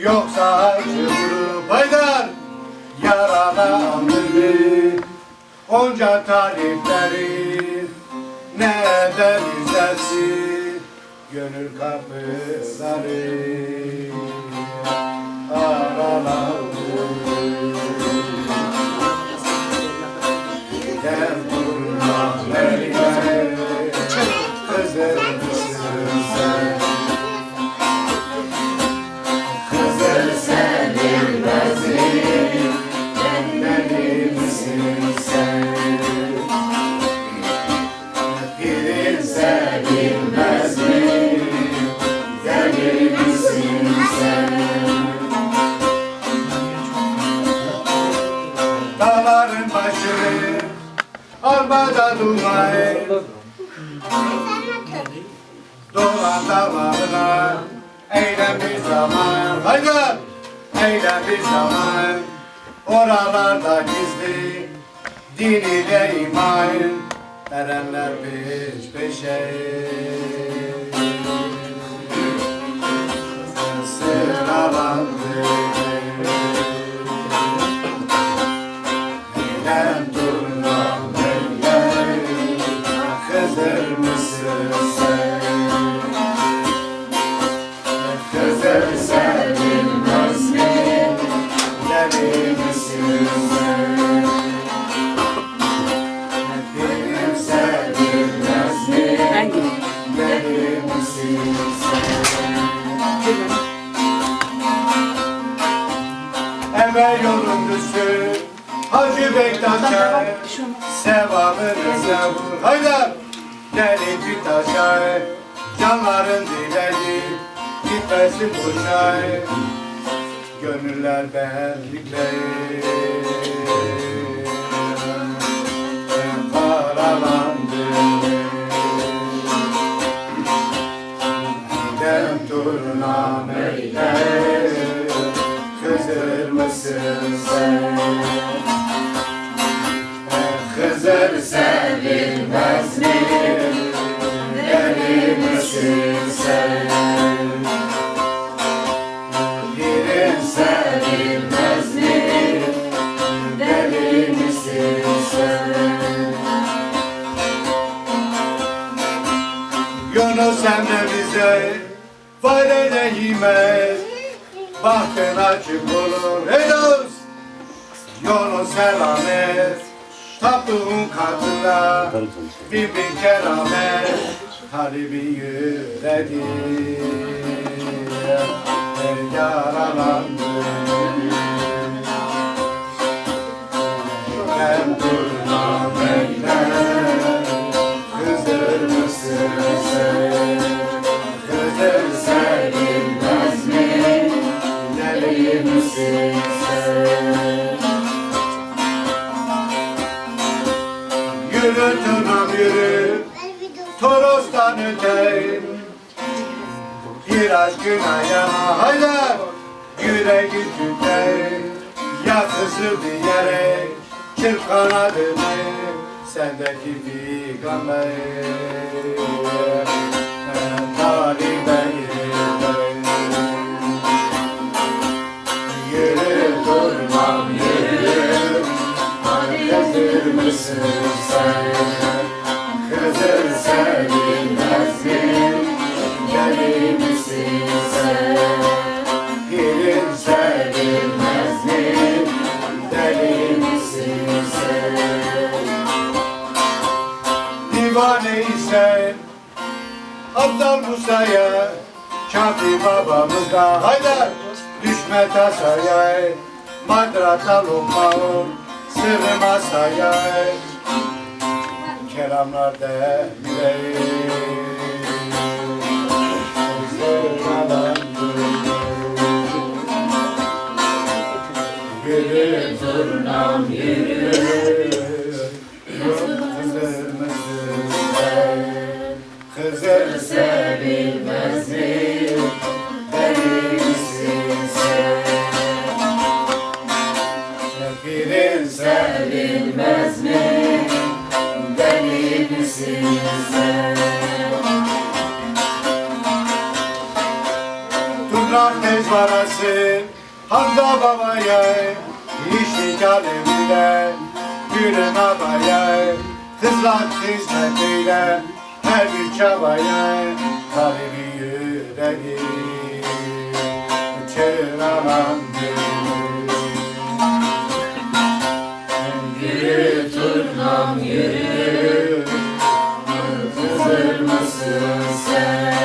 Yoksa vurup haydar Yarana andırdı Onca tarifleri Ne eder izlersin? Gönül kapıları Aralandı Armada durmayın Dolan dağlarına Eylem bir zaman. Haydi Eylem bir zaman. Oralarda gizli Din ile iman. Erenler peş peşe Emel yolun düşsün Hacı Bektaş'a Sevabını sevur Haydar Deli bir taşa Canların dileri Gitmesin boşa Gönüller benlikle Paralandı Giden turnameyle Kızır mısın sen? Kızır sevilmez mi? Bize fayda değmez Bahtın açık olur ey dost. Yolun selamet Tapduğun katında Bin bin keramet Talibi yüreği. Yaralandı. Ben durmam eller Kızır mısın Bir aşkın ayağına hayda Yüreği tüter Ya kızıl bir yere Çırp kanadını Sendeki Talibeyim Yürü durmam yürü mısın sen? Haydar düşme tasaya Madrata lokmaun Sırrı masaya Kelamlar demire Yürü turnam yürü Kızır mısın sen? Kızır sevilmez mi? Hamza babaya İşlik alemine Gülün abaya Kızlar hizmetiyle Her bir çabaya Talebi yüreği. Çığıralan Yürü turnam yürü Kızır mısın sen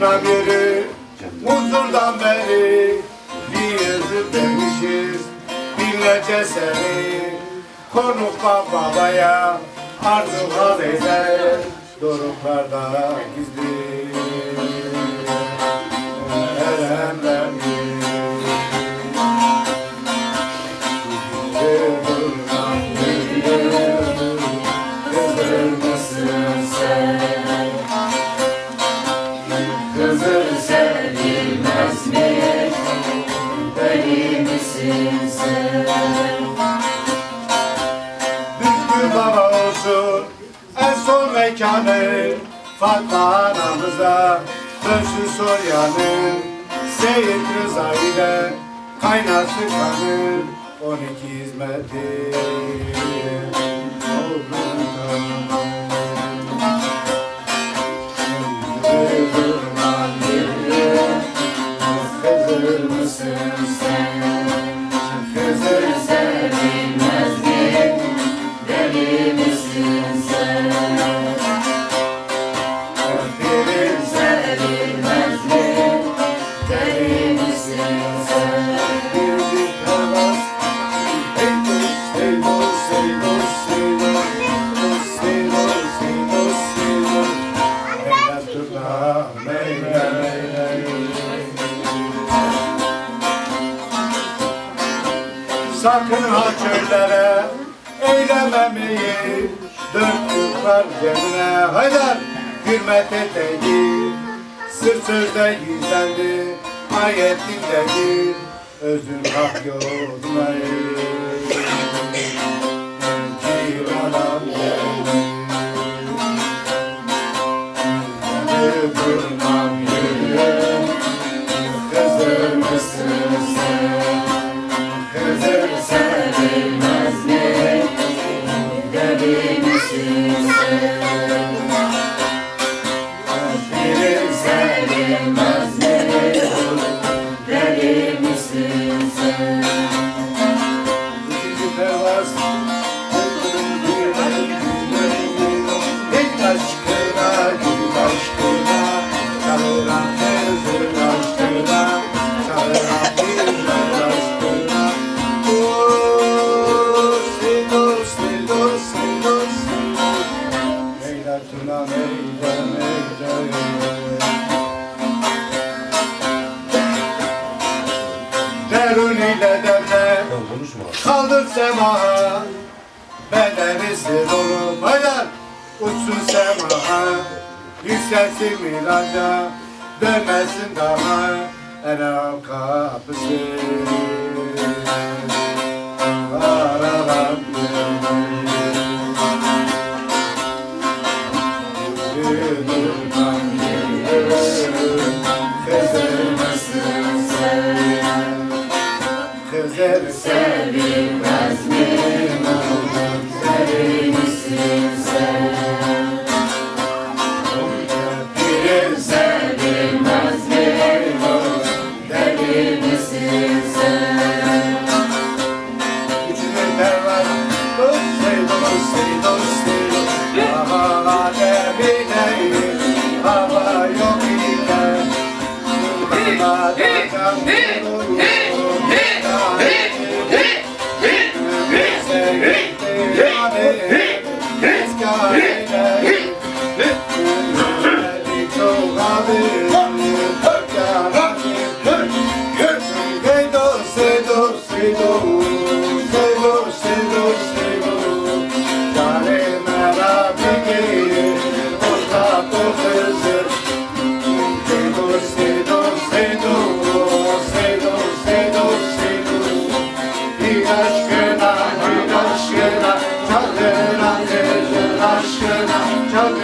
Turnam yürü Muzurdan beri yıldır demişiz. Binlerce seni Konuk babaya Arzu hal eder. Doruklarda gizli Deli misin sen? Düzgün baba olsun en son mekanı Fatma anamıza dönsün Sorya'nın Seyit Rıza ile kaynasın kanı On iki hizmeti. Kızır hürmet eteyi Sır sözde gizlendi ayetindedir Özün hak durmam yürü Kızır mısın sen? Semaha Bedeni sır olup hayal Uçsun semaha Yükselsin miraca Dönmesin daha Enam kapısı Aralan Yürüdürden those, city those.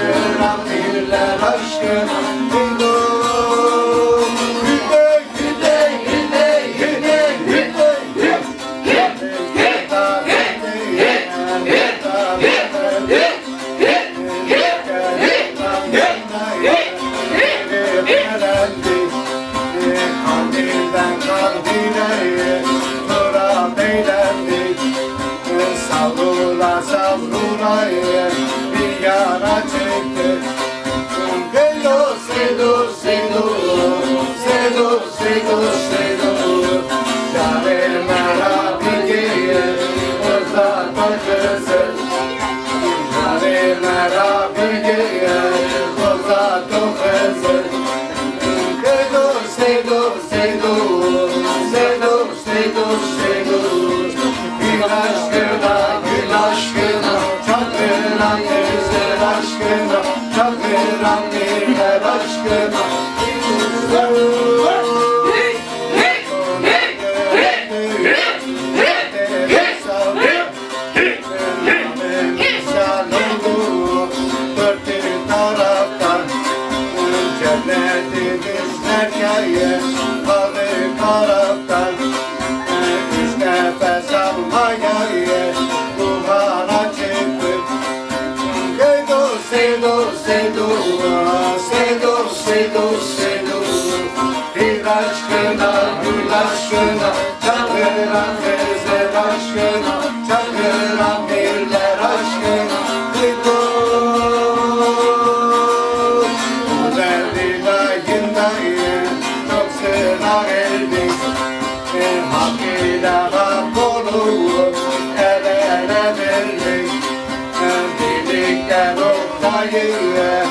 kaldıran birler aşkı Kandilden kandileye Nura beylendik Savrula savrula ye Дай коло Sedo, sedo, sedo Bir aşkına, gül aşkına Çakıran gözler aşkına Çakıran birler aşkına Sedo Bu derdin ayındayım Çok sıra geldik Hakkıyla mahvolup El ele verdik Birlikte noktayı